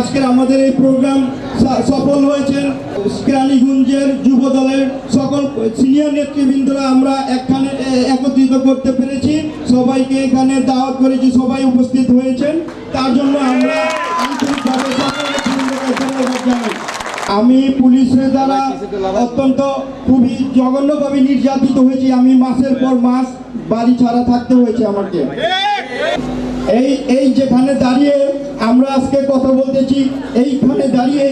আজকের আমাদের এই প্রোগ্রাম সফল হয়েছেন। কেরানীগঞ্জের যুব দলের সকল সিনিয়র নেতৃবৃন্দরা আমরা একখানে একত্রিত করতে পেরেছি। সবাইকে এখানে দাওয়াত করেছি, সবাই উপস্থিত হয়েছেন। তার জন্য আমরা আমি পুলিশের দ্বারা অত্যন্ত খুবই জঘন্যভাবে নির্যাতিত হয়েছি। আমি মাসের পর মাস বাড়ি ছাড়া থাকতে হয়েছে আমাকে। এই এই যেখানে দাঁড়িয়ে আমরা আজকে কথা বলতেছি, এইখানে দাঁড়িয়ে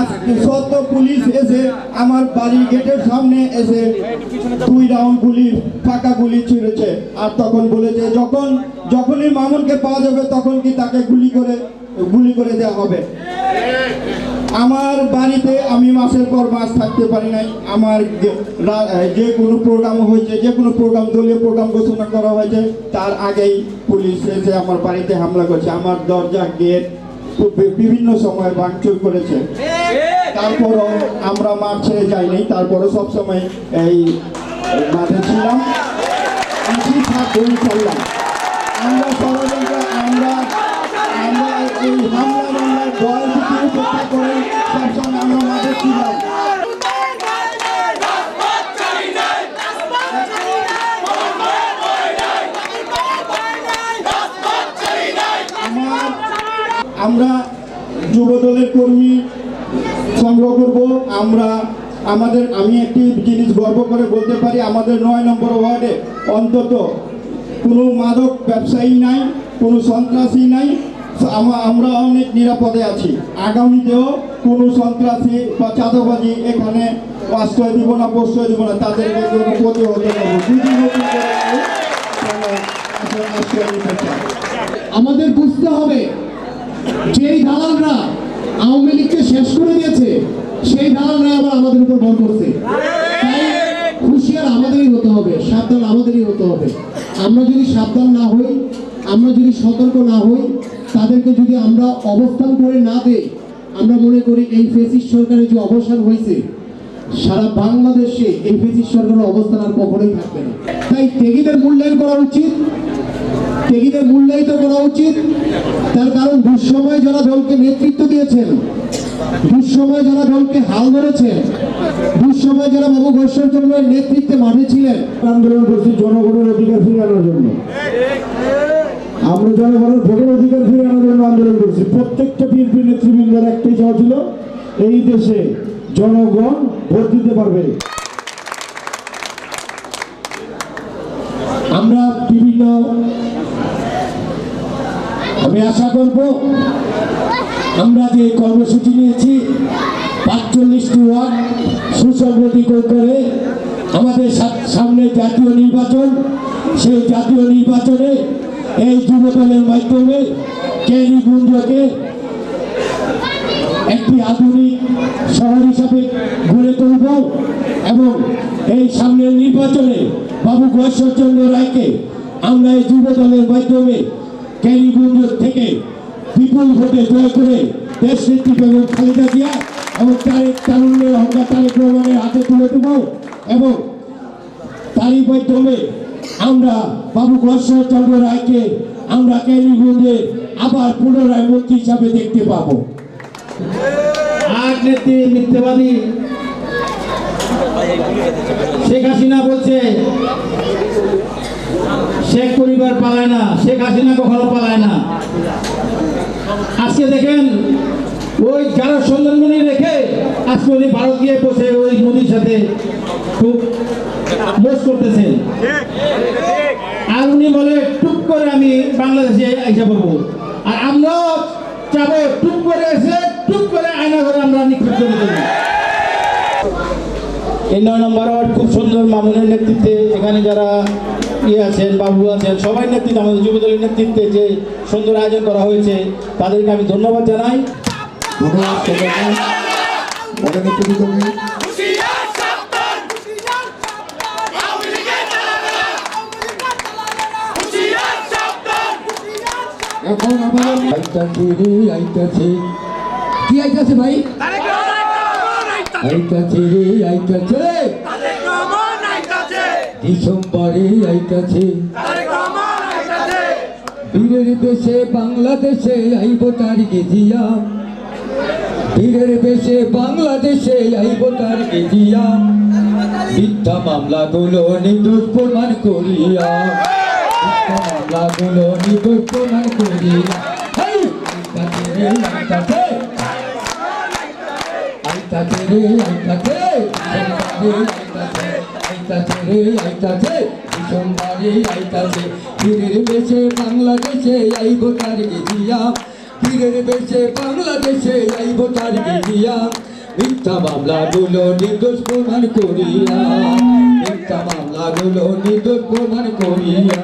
আজকে সত্য পুলিশ এসে আমার বাড়ির গেটের সামনে এসে দুই রাউন্ড গুলি, ফাঁকা গুলি ছিঁড়েছে। আর তখন বলেছে, যখন, যখনই মামুনকে পাওয়া যাবে, তখন কি তাকে গুলি করে গুলি করে দেওয়া হবে? আমার বাড়িতে আমি মাসের পর মাস থাকতে পারি নাই। আমার যে- কোনো প্রোগ্রাম হয়েছে, যে কোনো প্রোগ্রাম দলীয় প্রোগ্রাম ঘোষণা করা হয়েছে, তার আগেই পুলিশ এসে আমার বাড়িতে হামলা করেছে। আমার দরজা, গেট বিভিন্ন সময় ভাঙচুর করেছে। তারপরও আমরা মাঠ ছেড়ে যাইনি। তারপরও সবসময় এই মাঠে ছিলাম। আমরা আমরা আমরা এই হামলা মামলার উপেক্ষা করে আমরা যুব দলের কর্মী সংগ্রহ করব। আমরা আমাদের, আমি একটি জিনিস গর্ব করে বলতে পারি, আমাদের নয় নম্বর ওয়ার্ডে অন্তত কোনো মাদক ব্যবসায়ী নাই, কোনো সন্ত্রাসী নাই। আমরা অনেক নিরাপদে আছি। আগামীতেও কোনো সন্ত্রাসী বা চাঁদাবাজি এখানে আশ্রয় দিব না, প্রশ্রয় দিব না চায়। আমাদের বুঝতে হবে, যেই দালালরা আওয়ামী লীগকে শেষ করে দিয়েছে, সেই দালালরা আবার আমাদের উপর ভর করছে। হুঁশিয়ার আমাদেরই হতে হবে, সাবধান আমাদেরই হতে হবে। আমরা যদি সাবধান না হই, আমরা যদি সতর্ক না হই তাদেরকে যদি আমরা অবস্থান করে না দেই, আমরা মনে করি এই ফেসিস সরকারের যে অবসান হয়েছে, সারা বাংলাদেশে এই ফেসিস সরকারের অবস্থান আর কখনোই থাকবে না। তাই ত্যাগীদের মূল্যায়ন করা উচিত ত্যাগীদের মূল্যায়িত করা উচিত। তার কারণ, দুঃসময় যারা দলকে নেতৃত্ব দিয়েছেন, দুঃসময় যারা দলকে হাল ধরেছেন, দুঃসময় যারা বাবু ঘোষের জন্য নেতৃত্বে মাঠে ছিলেন আন্দোলন করছি জনগণের অধিকার ফিরিয়ে আনার জন্য। আমরা জনগণের ভোটের অধিকার ফিরিয়ে আনার জন্য আন্দোলন করছি। প্রত্যেকটা বিএনপি নেতৃবৃন্দের একটাই চাওয়া ছিল, এই দেশে জনগণ ভোট দিতে পারবে। আমরা বিভিন্ন, আমি আশা করব, আমরা যে কর্মসূচি নিয়েছি, পাঁচচল্লিশটি ওয়ার্ড সুসংগঠিত করে আমাদের সামনে জাতীয় নির্বাচন, সেই জাতীয় নির্বাচনে এই যুব দলের মাধ্যমে কেরিগুঞ্জকে একটি আধুনিক শহর হিসাবে গড়ে তুলব এবং এই সামনের নির্বাচনে বাবু গয়েশ্বরচন্দ্র রায়কে আমরা এই যুব দলের মাধ্যমে ক্যারিগুঞ্জ থেকে বিপুল ভোটে জয় করে দেশ বেগম খালেদা জিয়া এবং তারেক তারুণ্যের অহংকার তারেক রহমানের হাতে তুলে দেব এবং তারই মাধ্যমে আমরা বাবু গয়েশ্বরচন্দ্র রায়কে, আমরা ক্যারিগুঞ্জে আবার পুনরায় মন্ত্রী হিসাবে দেখতে পাবো। আট নেত্রী মিথ্যাবাদী। শেখ হাসিনা বলছে, শেখ পরিবার পালায় না, শেখ হাসিনা কখনো পালায় না। আজকে দেখেন, ওই যারা সন্ধানমণি রেখে আজকে উনি ভারত গিয়ে বসে ওই মোদির সাথে খুব মোস করতেছেন আর উনি বলে টুক করে আমি বাংলাদেশে আইসা পড়ব। আর আমরা চাবো টুক করে এসে টুক করে আয়না করে আমরা নিক্ষেপ করে দেবো। এই নয় নম্বর ওয়ার্ড খুব সুন্দর মামুনের নেতৃত্বে এখানে যারা ইয়ে আছেন, বাবু আছেন, সবাই নেতৃত্বে, আমাদের যুবদলের নেতৃত্বে যে সুন্দর আয়োজন করা হয়েছে, তাদেরকে আমি ধন্যবাদ জানাই। ধন্যবাদ সবাইকে অনেক নেতৃত্বকে রে আইতাছে কি আইতাছে ভাই রে আইতাছে। আইতাছে বাংলাদেশে আইব তার গেজিয়া বীরের বেশে বাংলাদেশে আইব তার এজিয়া মিথ্যা মামলাগুলো নির্দোষ প্রমাণ করিয়া নির্দোষ প্রমাণ করিয়া হেই! আইতাছে রে, আইতাছে। আইতাছে রে, আইতাছে। সোমবারে আইতাছে। আইতাছে রে, আইতাছে। সোমবারে আইতাছে। বীরের বেশে বাংলাদেশে আইব তার এজিয়া পীরের বেশে বাংলাদেশে আইব তার গিয়া মিথ্যা মামলাগুলো নির্দোষ প্রমাণ করিয়া মিথ্যা মামলাগুলো নির্দোষ প্রমাণ করিয়া